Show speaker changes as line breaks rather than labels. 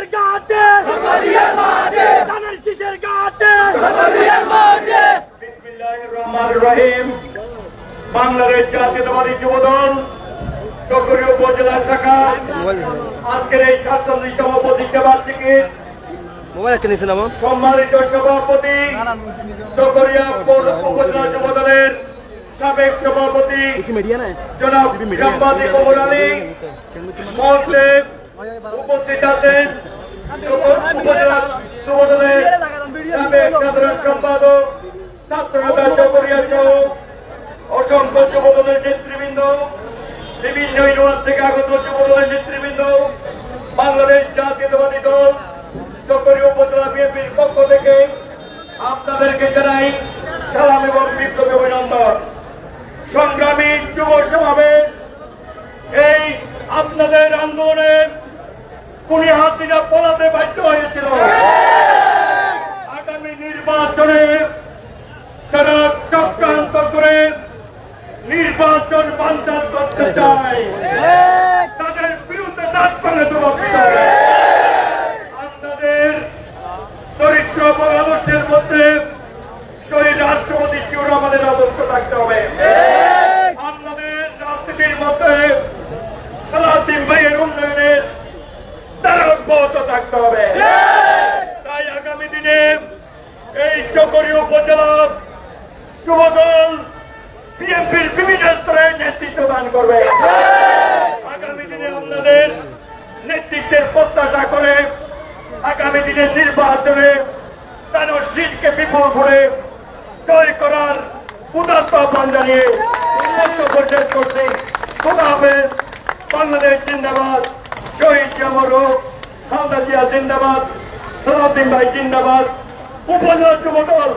শীষের ঘাটে। ধানের শীষের ঘাটে।
বিসমিল্লাহির রহমানির রহিম। বাংলাদেশ জাতীয়তাবাদী যুবদল চকরি উপজেলা শাখা। আজকের এই সাতচল্লিশতম প্রতিষ্ঠা সম্মানিত সভাপতি চকরিয়া উপজেলা যুবদলের সাবেক সভাপতি জনাব সাংবাদিক উপস্থিত আছেন যুবদলের সম্পাদক ছাত্রনেতা চকরিয়া সহ অসংখ্য যুবদলের নেতৃবৃন্দ বিভিন্ন থেকে আগত যুবদলের নেতৃবৃন্দ বাংলাদেশ জাতীয়তাবাদী দল চকরিয়া উপজেলা পক্ষ থেকে আপনাদেরকে জানাই কোন হাসিনা পলাতে বাধ্য হয়েছিল। আগামী নির্বাচনে তারা চক্রান্ত করে নির্বাচন বাঞ্চাল করতে চায়, তাদের বিরুদ্ধে দেওয়া আপনাদের চরিত্র আদর্শের মধ্যে শহীদ রাষ্ট্রপতি রহমানের আদর্শ থাকতে হবে। আপনাদের রাজনীতির মধ্যে সালাউদ্দিন ভাইয়ের উন্নয়নের তারা অব্যাহত থাকতে হবে। তাই আগামী দিনে এই চকরি উপজেলা যুবদল বিএনপির বিভিন্ন স্তরে নেতৃত্ব করবে। আগামী দিনে আপনাদের নেতৃত্বের প্রত্যাশা করে আগামী দিনে নির্বাচনে তার শীষকে বিপুল করে জয় করার উদাত্ত আহ্বান জানিয়ে করছি খোদা হাফেজ বাংলাদেশ জিন্দাবাদ, শহীদ জামর খালদা জিয়া জিন্দাবাদ সালাউদ্দিন ভাই জিন্দাবাদ উপজেলা যুবদল।